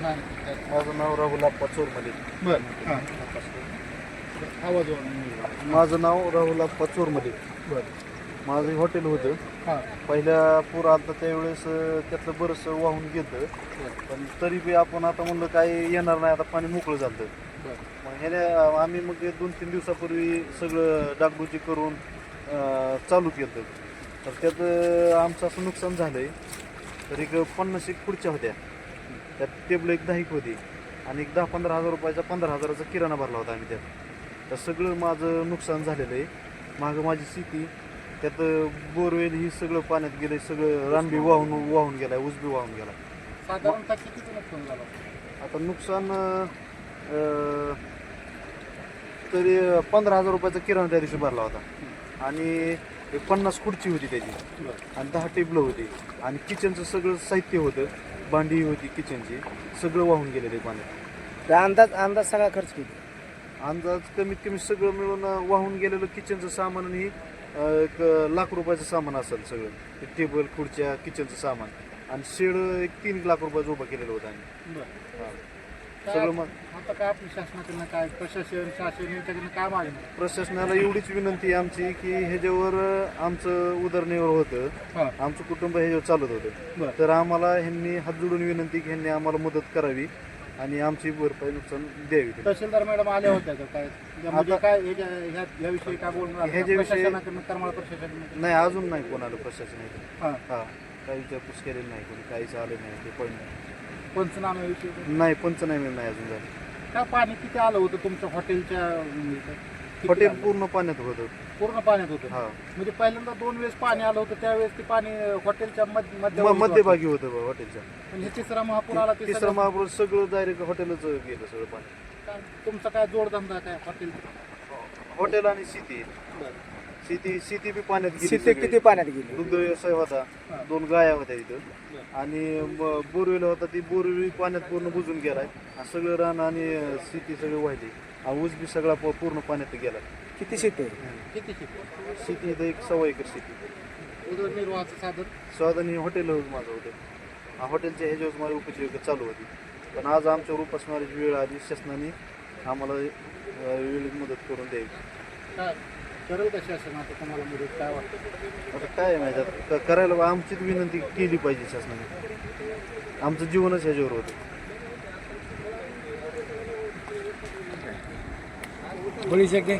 नाही. माझं नाव राहुल बर हां. आवाज वाढवा. माझं नाव राहुल आप्पा चोरमले बर. माझं हॉटेल होतं. हां. पहिल्या पूर आलता त्यावेळेस अं, त्यातलं बरंचसं वाहून गेलं पण तरी बी आपण आता म्हणलं काय येणार नाही आता पाणी मोकळं झालं बर. मग ह्याने आम्ही मग दोन तीन दिवसापूर्वी सगळं डागडुजी करून अं, चालू केलं तर त्यात अं, आमचं असं नुकसान झालंय. तर एक पन्नास एक खुर्च्या होत्या. त्यात टेबल एक दहा एक होती. आणि एक दहा पंधरा हजार रुपयाचा पंधरा हजाराचा किराणा भरला होता आम्ही त्यात. तर सगळं माझं नुकसान झालेलं आहे. मागं माझी शेती त्यात बोरवेल ही सगळं पाण्यात गेलं सगळं रानबी वाहून वाहून गेलाय ऊसबी वाहून गेला साधारणतः कितीचं नुकसान झालं आता नुकसान अं, तरी पंधरा हजार रुपयाचा किराणा त्या दिवशी भरला होता. आणि एक पन्नास खुर्ची होती त्याची. आणि दहा टेबलं होती. आणि किचनचं सगळं साहित्य होतं. भांडी होती किचनची सगळं वाहून गेलं ते पाण्यात. तर अंदाज अंदाज सगळा खर्च किती? अंदाज कमीत कमी सगळं मिळून अं, वाहून गेलेलं किचनचं सामान आणि अं, एक लाख रुपयाचं सामान असेल सगळं. ते टेबल खुर्च्या किचनचं सामान. आणि शेड एक तीन लाख रुपयाचं उभं केलेलं होतं आम्ही. हा. काय- सगळं मग आता काय शासनाकडनं काय? प्रशासन शासन यांच्याकडनं काय मागणी? प्रशासनाला एवढीच विनंती आहे आमची की ह्याच्यावर आमचं उदरनिर्वाह होतं. हां. आमचं कुटुंब ह्याच्यावर चालत होतं. बरं. तर आम्हाला ह्यांनी हात जोडून विनंती की ह्यांनी आम्हाला मदत करावी आणि आमची भरपाई नुकसान द्यावी. तहसीलदार मॅडम आल्या होत्या का काय? म्हणजे आता- काय ह्याच्या- ह्या- ह्याविषयी काय बोलणार ह्याच्याविषयी- प्रशासनाकडनं करमाळ प्रशासनाकडनं? नाही अजून नाही कोणाला प्रशासन. हां. हा काही विचारपूस केलेली नाही कोणी काहीच आलं नाही ते पण पंचनाम्याविषयी नाही पंचनामे नाही अजून झाले काय पाणी किती आलं होतं तुमच्या हॉटेलच्या अं, इथं? किती हॉटेल आलं? पूर्ण पाण्यात होतं. पूर्ण पाण्यात होतं? हा. म्हणजे पहिल्यांदा दोन वेळेस पाणी आलं होतं त्यावेळेस ते पाणी हॉटेलच्या मध- म- मध्यभागी होतं. मध्यभागी होतं बा हॉटेलच्या. पण हे तिसरा महापूर आला ते तिसरं सगळं- महापुरुष सगळं डायरेक्ट हॉटेलच गेलं सगळं पाणी. काय- तुमचा काय जोडधंदा काय हॉटेल हॉटेल आणि शेती शेती शेती बी पाण्यात गेली शेती सगळी. किती पाण्यात गेली? दुग्ध व्यवसाय होता. हा. दोन गाया होत्या इथं. आणि बोरवेल होता ती बोरवेल पाण्यात पूर्ण बुजून गेलाय. आणि सगळं रान आणि शेती सगळं वाहिली. आणि ऊस बी सगळा प- पूर्ण पाण्यात गेला. किती शेती आहे? किती शेती शेती इथं एक सव्वा एकर शेती. उदरनिर्वाहाचं साधन? आणि हॉटेल माझं होतं. आ, हॉटेलच्या ह्याच्यावर माझी उपजीविका चालू होती. पण आज आमच्यावर उपासमारीची वेळ आली शासनाने आम्हाला अं, वेळेत मदत करून द्यावी काय? करेल का शासन? आता तुम्हाला मदत काय वाटतं? आता काय माहिती आता? क- करायला बा आमचीच विनंती केली पाहिजे शासनाने. आमचं जीवनच ह्याच्यावर होतं. बोलू शकते